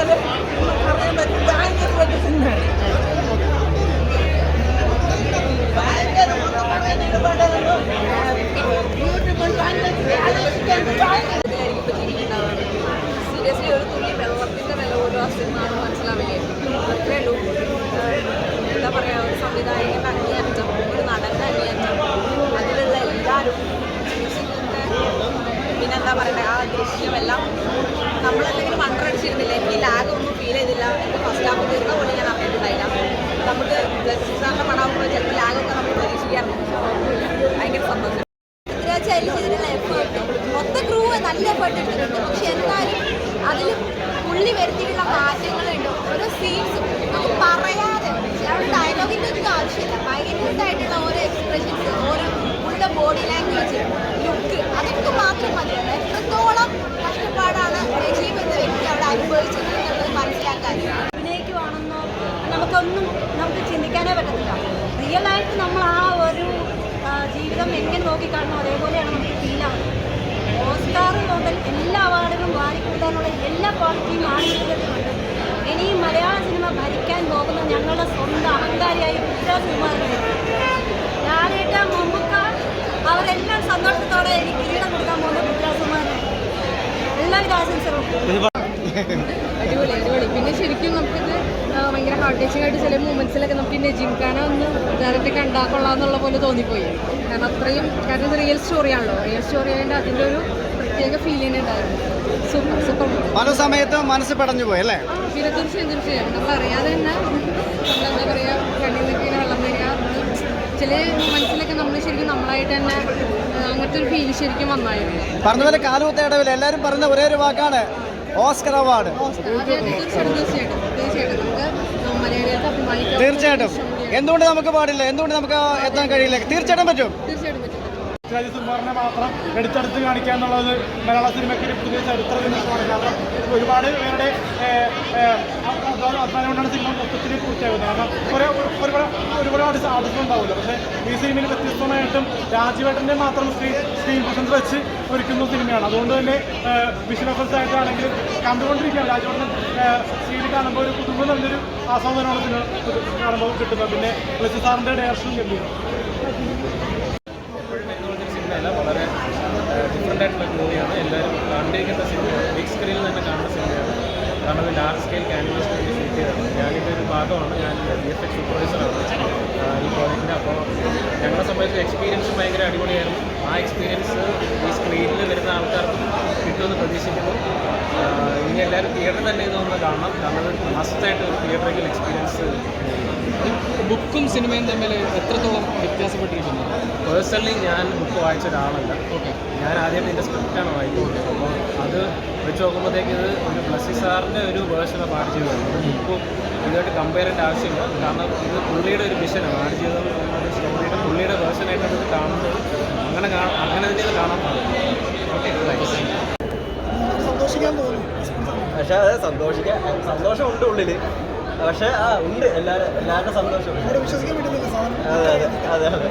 കണ്ടാൽ പറയാൻ പറ്റും ഭയങ്കര വലിയ സിനിമയാണ് ഭയങ്കര ബ്യൂട്ടിഫുൾ ഭയങ്കര ആലോചിക്കാൻ സീരിയസ്ലി ഒരു തുള്ളി വെള്ളത്തിന്റെ വില പോലും ആ സിനിമ മനസ്സിലാവില്ലായിരുന്നു എന്താ പറയുക ഒരു സംവിധായകന്റെ അംഗീകാരം ഒരു നടന്റെ അംഗീകാരം അതിലുള്ള എല്ലാവരും മ്യൂസിക്കിന്റെ പിന്നെന്താ പറയുക ആ ദൃശ്യമെല്ലാം നമ്മളെന്തെങ്കിലും വളരെ അണ്ടറടിച്ചിരുന്നില്ല എനിക്ക് ലാഗ് ഒന്നും ഫീൽ ചെയ്തില്ല. എനിക്ക് ഫസ്റ്റ് ഹാഫ് തീർന്ന പോലെ ഞാൻ അറിഞ്ഞിട്ടുണ്ടായില്ല നമുക്ക് ബ്ലസ്സിസാറിന്റെ പടമാകുമ്പോൾ ചിലപ്പോൾ ലാഗൊക്കെ നമ്മൾ പ്രതീക്ഷിക്കാറുണ്ട്. ഭയങ്കര സന്തോഷം. പൃഥ്വിരാജ് മൊത്തം ക്രൂ നല്ല എഫേർട്ട് എടുത്തിട്ടുണ്ട്. പക്ഷെ എന്നാലും അതിൽ പുള്ളി വരുത്തിയിട്ടുള്ള മാറ്റങ്ങളുണ്ട്. ഓരോ സീൻസും നമുക്കൊന്നും നമുക്ക് ചിന്തിക്കാനേ പറ്റത്തില്ല. റിയലായിട്ട് നമ്മൾ ആ ഒരു ജീവിതം എങ്ങനെ നോക്കിക്കാണുന്നു അതേപോലെയാണ് നമുക്ക് ഫീൽ ആവുന്നത്. ഓസ്കാർ മുതൽ എല്ലാ അവാർഡുകളും വാരിക്കൂട്ടാനുള്ള എല്ലാ ക്വാളിറ്റിയും ആണിയത്തിലുണ്ട് ഇനിയും മലയാള സിനിമ ഭരിക്കാൻ പോകുന്ന ഞങ്ങളുടെ സ്വന്തം അഹങ്കാരിയായ പൃഥ്വിരാജ് കുമാരനെ ഞാനേറ്റ മമ്മൂക്ക അവരെല്ലാം സന്തോഷത്തോടെ എനിക്ക് കിരീടം കൊടുക്കാൻ പോകുന്ന പൃഥ്വിരാജ് കുമാരനെ എല്ലാവിധ ആശംസകളും. അടിപൊളി അടിപൊളി. പിന്നെ ശരിക്കും നമുക്കിത് ആ, ഭയങ്കര ഹാർട്ട് ടച്ചിങ് ആയിട്ട് ചില മൂമെന്റ്സിലൊക്കെ നമുക്ക് നജീം ഖാനെ ഒന്ന് ഡയറക്റ്റ് കണ്ടാൽ കൊള്ളാന്നുള്ള പോലെ തോന്നിപ്പോയി. കാരണം അത്രയും കാരണം ഇത് റിയൽ സ്റ്റോറിയാണല്ലോ റിയൽ സ്റ്റോറി ആയതുകൊണ്ട് അതിന്റെ ഒരു പ്രത്യേക ഫീലിംഗ് ഉണ്ടായിരുന്നു. സൂപ്പർ സൂപ്പർ പല സമയത്തും മനസ്സ് പടഞ്ഞു പോയി അല്ലേ? പിന്നെ തീർച്ചയായും തീർച്ചയായും. നമ്മൾ അറിയാതെ തന്നെ എന്താ പറയുക കണ്ണിൽ നിൽക്കുന്ന വെള്ളം വരിക. ചില മനസ്സിലൊക്കെ നമ്മൾ ശരിക്കും നമ്മളായിട്ട് തന്നെ അങ്ങനത്തെ ഒരു ഫീൽ ശരിക്കും വന്നായിരുന്നു. പറഞ്ഞ പോലെ കാലുകുത്തേടവില്ല എല്ലാവരും പറഞ്ഞ ഒരേ ഒരു വാക്കാണ് ഓസ്കർ അവാർഡ്. തീർച്ചയായിട്ടും. തീർച്ചയായിട്ടും തീർച്ചയായിട്ടും നമുക്ക് മലയാളികൾക്ക് അഭിമാനിക്കാം തീർച്ചയായിട്ടും. എന്തുകൊണ്ട് നമുക്ക് പാടില്ല? എന്തുകൊണ്ട് നമുക്ക് എത്താൻ കഴിയില്ല? തീർച്ചയായിട്ടും പറ്റും. തീർച്ചയായിട്ടും പറ്റും. ശിവാജി സുകുമാറിനെ മാത്രം എടുത്തെടുത്ത് കാണിക്കുക എന്നുള്ളത് മലയാള സിനിമയ്ക്ക് ഒരു പുതിയ ചരിത്ര നിമിഷമാണ് കാരണം ഒരുപാട് പേരുടെ അധ്വാനം കൊണ്ടാണ് സിനിമ മൊത്തത്തിൽ പൂർത്തിയാകുന്നത് കാരണം കുറേ ഒരുപാട് ഉണ്ടാവില്ല പക്ഷേ ഈ സിനിമയിൽ വ്യത്യസ്തമായിട്ടും രാജീവേട്ടന്റെ മാത്രം സ്ക്രീൻ സ്ക്രീൻ പ്രസൻസ് വെച്ച് ഒരുക്കുന്ന സിനിമയാണ് അതുകൊണ്ട് തന്നെ എഫക്ട്സ് ആയിട്ടാണെങ്കിലും കണ്ടുകൊണ്ടിരിക്കുകയാണ്. രാജീവേട്ടൻ സ്ക്രീനിൽ കാണുമ്പോൾ ഒരു കുടുംബം നല്ലൊരു ആസ്വാദനമാണ് സിനിമ കാണുമ്പോൾ കിട്ടുന്നത്. പിന്നെ പ്ലസ് സാറിന്റെ ഡയറക്ഷനും ലഭ്യമാണ് വളരെ ഡിഫറെന്റ് ആയിട്ടുള്ള മൂവിയാണ് എല്ലാവരും കണ്ടിരിക്കുന്ന സിനിമയാണ് ബിഗ് സ്ക്രീനിൽ തന്നെ കാണുന്ന സിനിമയാണ് കാരണം ലാർജ് സ്കെയിൽ ക്യാൻവാസ് ഷൂട്ട് ചെയ്തതാണ് ഞാനിന്റെ ഒരു ഭാഗമാണ്. ഞാൻ ബി എഫ് എക്സ് സൂപ്പർവൈസറാണ് പ്രോജക്റ്റിന്റെ അപ്പോൾ ഞങ്ങളെ സംബന്ധിച്ച് എക്സ്പീരിയൻസ് ഭയങ്കര അടിപൊളിയായിരുന്നു. ആ എക്സ്പീരിയൻസ് ഈ സ്ക്രീനിൽ വരുന്ന ആൾക്കാർക്ക് കിട്ടുമെന്ന് പ്രതീക്ഷിക്കുന്നു. ഇനി എല്ലാവരും തിയേറ്ററിൽ തന്നെ ഇതൊന്ന് കാണണം. കാരണം മസ്റ്റായിട്ട് ഒരു തിയേറ്ററിൽ എക്സ്പീരിയൻസ് ബുക്കും സിനിമയും തമ്മിൽ എത്രത്തോളം വ്യത്യാസപ്പെട്ടിരിക്കുന്നു? പേഴ്സണലി ഞാൻ ബുക്ക് വായിച്ച ഒരാളല്ല. ഓക്കെ ഞാൻ ആദ്യം ഇതിന്റെ സ്ക്രിപ്റ്റാണ് വായിക്കുന്നത്. അപ്പോൾ അത് വെച്ച് നോക്കുമ്പോഴത്തേക്ക് ഇത് ഒരു ബ്ലസ്സി സാറിന്റെ ഒരു വേർഷൻ ഓഫ് ആഡ് ചെയ്തതാണ് അത് ബുക്കും ഇതുമായിട്ട് കമ്പയർ ചെയ്യേണ്ട ആവശ്യമില്ല. കാരണം ഇത് പുള്ളിയുടെ ഒരു വിഷനാണ് ആഡ് ചെയ്തത് എന്നുള്ളത് സ്റ്റോറിയുടെ പുള്ളിയുടെ വേർഷനായിട്ടാണ് ഇത് കാണുന്നത്. അങ്ങനെ അങ്ങനെ തന്നെ ഇത് കാണാൻ പാടില്ല ഓക്കെ താങ്ക്സ് പക്ഷേ അത് സന്തോഷിക്കാൻ സന്തോഷമുണ്ട് ഉള്ളിൽ പക്ഷേ ആ ഉണ്ട്. എല്ലാവരും എല്ലാവരുടെ സന്തോഷം. വിശ്വസിക്കാൻ പറ്റുന്നില്ല അതെ അതെ. അതെ